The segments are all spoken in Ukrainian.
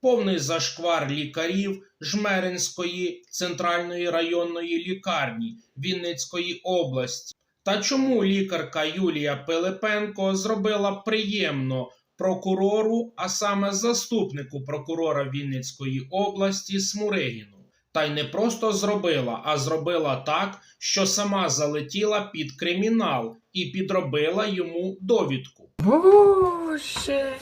повний зашквар лікарів Жмеринської центральної районної лікарні Вінницької області. Та чому лікарка Юлія Пилипенко зробила приємно прокурору, а саме заступнику прокурора Вінницької області Смуригіну? Та й не просто зробила, а зробила так, що сама залетіла під кримінал і підробила йому довідку. Боже,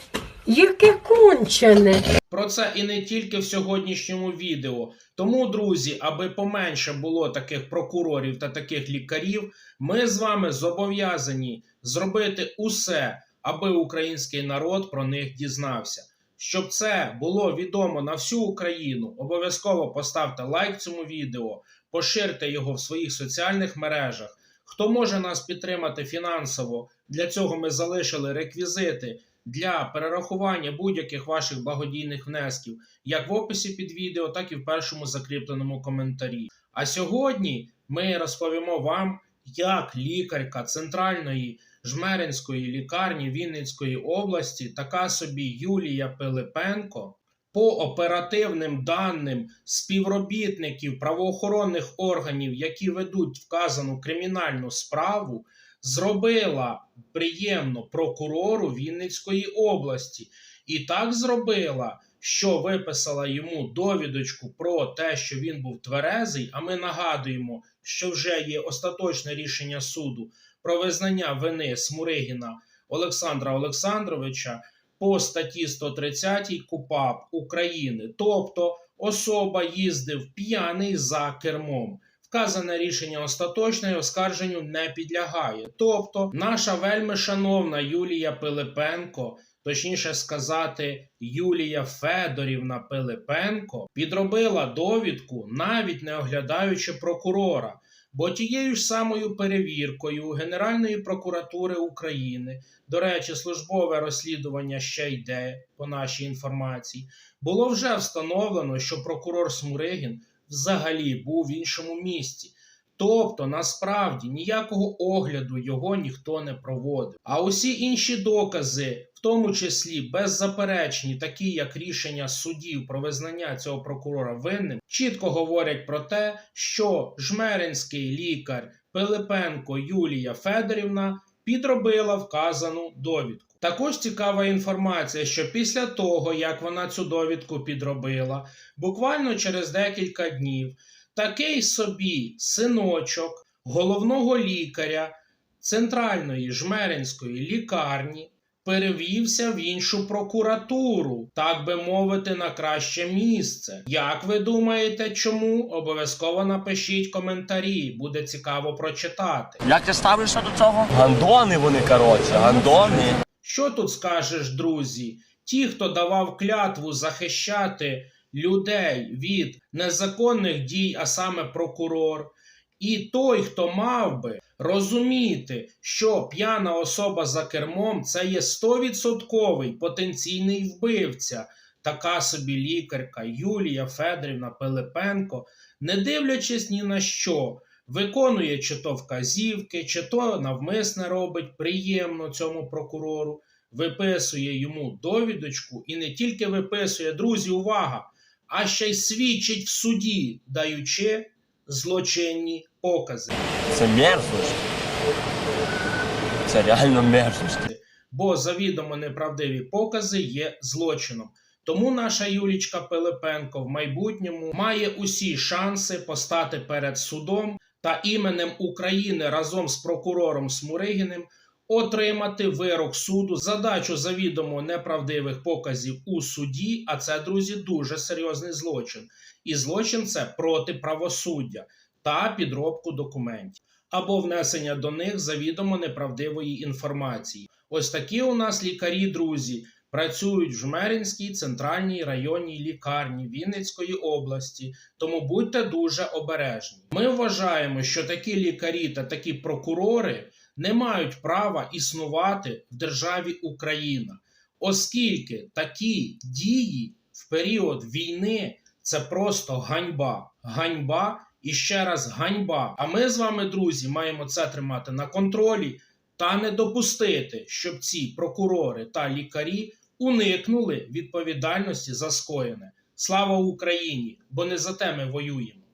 яке кончене. Про це і не тільки в сьогоднішньому відео. Тому, друзі, аби поменше було таких прокурорів та таких лікарів, ми з вами зобов'язані зробити усе, аби український народ про них дізнався. Щоб це було відомо на всю Україну, обов'язково поставте лайк цьому відео, поширте його в своїх соціальних мережах. Хто може нас підтримати фінансово, для цього ми залишили реквізити для перерахування будь-яких ваших благодійних внесків, як в описі під відео, так і в першому закріпленому коментарі. А сьогодні ми розповімо вам, як лікарка центральної жмеринської лікарні Вінницької області, така собі Юлія Пилипенко, по оперативним даним співробітників правоохоронних органів, які ведуть вказану кримінальну справу, зробила приємно прокурору Вінницької області. І так зробила, що виписала йому довідочку про те, що він був тверезий. А ми нагадуємо, що вже є остаточне рішення суду про визнання вини Смуригіна Олександра Олександровича по статті 130 КУПАП України. Тобто особа їздив п'яний за кермом. Вказане рішення остаточне і оскарженню не підлягає. Тобто, наша вельми шановна Юлія Пилипенко, точніше сказати, Юлія Федорівна Пилипенко, підробила довідку, навіть не оглядаючи прокурора. Бо тією ж самою перевіркою Генеральної прокуратури України, до речі, службове розслідування ще йде по нашій інформації, було вже встановлено, що прокурор Смуригін взагалі був в іншому місці. Тобто, насправді ніякого огляду його ніхто не проводив. А усі інші докази, в тому числі беззаперечні, такі як рішення судів про визнання цього прокурора винним, чітко говорять про те, що жмеринський лікар Пилипенко Юлія Федорівна підробила вказану довідку. Також цікава інформація, що після того, як вона цю довідку підробила, буквально через декілька днів такий собі синочок головного лікаря центральної жмеринської лікарні перевівся в іншу прокуратуру, так би мовити, на краще місце. Як ви думаєте, чому? Обов'язково напишіть коментарі, буде цікаво прочитати. Як ти ставишся до цього? Гандони вони, коротше, гандони. Що тут скажеш, друзі? Ті, хто давав клятву захищати людей від незаконних дій, а саме прокурор, і той, хто мав би розуміти, що п'яна особа за кермом це є 100% потенційний вбивця, така собі лікарка Юлія Федорівна Пилипенко, не дивлячись ні на що, виконує чи то вказівки, чи то навмисне робить приємно цьому прокурору, виписує йому довідочку і не тільки виписує, друзі, увага, а ще й свідчить в суді, даючи злочинні покази. Це мерзость. Це реально мерзость. бо завідомо неправдиві покази є злочином. Тому наша Юлічка Пилипенко в майбутньому має усі шанси постати перед судом та іменем України разом з прокурором Смуригіним отримати вирок суду за дачу завідомо неправдивих показів у суді. А це, друзі, дуже серйозний злочин. І злочин це проти правосуддя та підробку документів або внесення до них завідомо неправдивої інформації. Ось такі у нас лікарі, друзі, працюють в Жмеринській центральній районній лікарні Вінницької області, тому будьте дуже обережні. Ми вважаємо, що такі лікарі та такі прокурори не мають права існувати в державі Україна, оскільки такі дії в період війни це просто ганьба. Ганьба і ще раз ганьба. А ми з вами, друзі, маємо це тримати на контролі та не допустити, щоб ці прокурори та лікарі уникнули відповідальності за скоєне. Слава Україні! Бо не за те ми воюємо.